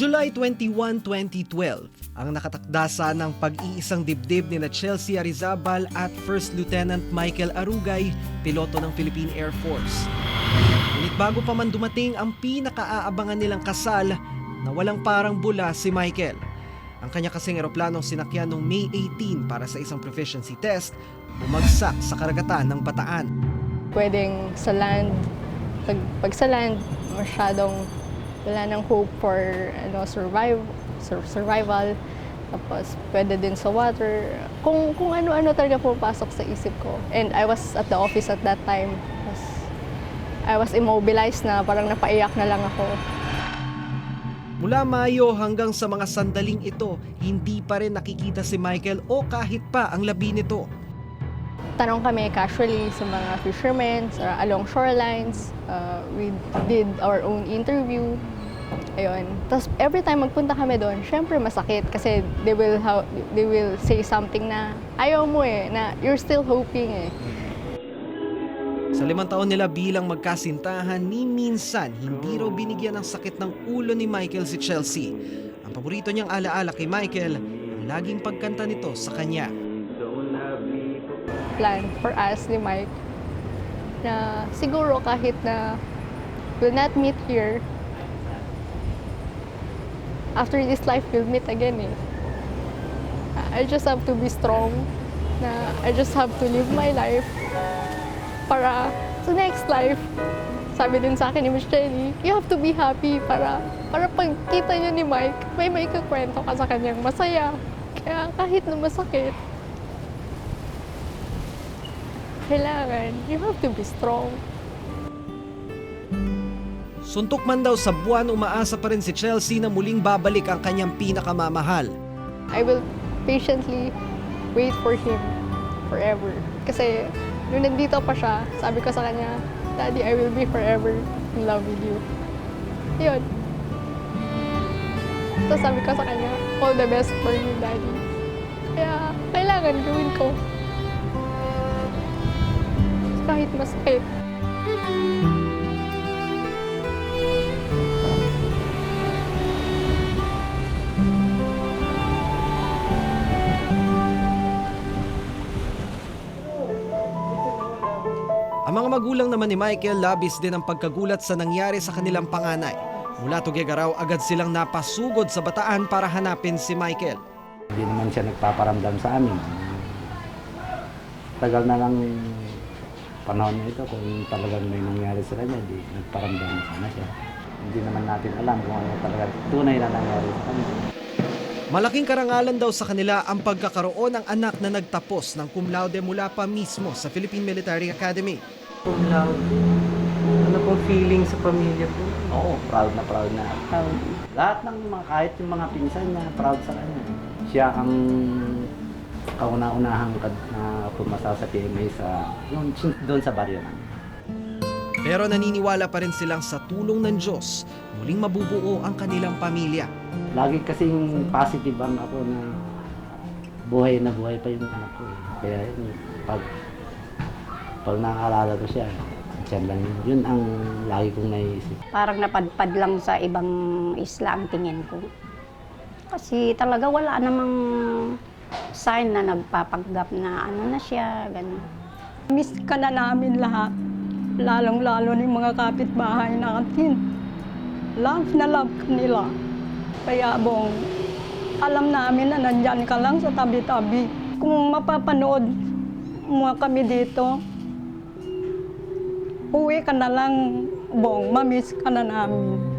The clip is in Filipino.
July 21, 2012, ang nakatakdasa ng pag-iisang dibdib ni na Chelsea Arizabal at First Lieutenant Michael Arugay, piloto ng Philippine Air Force. Ngunit bago pa man dumating ang pinakaaabangan nilang kasal na walang parang bula si Michael. Ang kanya kasing eroplanong sinakyan noong May 18 para sa isang proficiency test, bumagsak sa karagatan ng Bataan. pwedeng sa land, pag, pag sa land, masyadong wala nang hope for ano, survive, sur- survival. Tapos pwede din sa water. Kung, kung ano-ano talaga pumapasok sa isip ko. And I was at the office at that time. Tapos I was immobilized na parang napaiyak na lang ako. Mula Mayo hanggang sa mga sandaling ito, hindi pa rin nakikita si Michael o kahit pa ang labi nito. Tanong kami casually sa mga fishermen sa along shorelines. Uh, we did our own interview. Ayun. Tapos every time magpunta kami doon, syempre masakit kasi they will ha- they will say something na ayaw mo eh, na you're still hoping eh. Sa limang taon nila bilang magkasintahan, ni minsan hindi raw binigyan ng sakit ng ulo ni Michael si Chelsea. Ang paborito niyang alaala kay Michael, ang laging pagkanta nito sa kanya. Plan for us ni Mike na siguro kahit na we'll not meet here, after this life we'll meet again eh. I just have to be strong na I just have to live my life para sa next life. Sabi din sa akin ni Miss Jenny, you have to be happy para para pagkita niyo ni Mike, may may kakwento ka sa kanyang masaya. Kaya kahit na masakit, kailangan, you have to be strong. Suntok man daw sa buwan, umaasa pa rin si Chelsea na muling babalik ang kanyang pinakamamahal. I will patiently wait for him forever. Kasi nung nandito pa siya, sabi ko sa kanya, Daddy, I will be forever in love with you. Yun. Tapos sabi ko sa kanya, all the best for you, Daddy. Kaya kailangan gawin ko. Kahit masakit. Ang mga magulang naman ni Michael labis din ang pagkagulat sa nangyari sa kanilang panganay. Mula Tuguegarao agad silang napasugod sa bataan para hanapin si Michael. Hindi naman siya nagpaparamdam sa amin. Tagal na lang panahon na ito kung talagang may nangyari sa kanya, di nagparamdam sana siya. Hindi naman natin alam kung ano talaga tunay na nangyari sa kanya. Malaking karangalan daw sa kanila ang pagkakaroon ng anak na nagtapos ng cum laude mula pa mismo sa Philippine Military Academy. cum laude. Ano pong feeling sa pamilya po? Oo, proud na proud na. Lahat ng mga, kahit yung mga pinsan niya, proud sa kanya. Siya ang kauna-unahang kad- na pumasa sa PMA sa, yung, doon sa baryo namin. Pero naniniwala pa rin silang sa tulong ng Diyos, muling mabubuo ang kanilang pamilya. Lagi kasing positive ang ako na buhay na buhay pa yung anak ko. eh. Kaya yun, pag, pag nakaalala ko siya, siya lang yun. Yun ang lagi kong naiisip. Parang napadpad lang sa ibang isla ang tingin ko. Kasi talaga wala namang sign na nagpapanggap na ano na siya, gano'n. Miss ka na namin lahat. Lalong-lalo ng mga kapitbahay natin. Love na love nila. Kaya bong, alam namin na nandyan ka lang sa tabi-tabi. Kung mapapanood mo kami dito, uwi ka na lang, bong, mamiss ka na namin.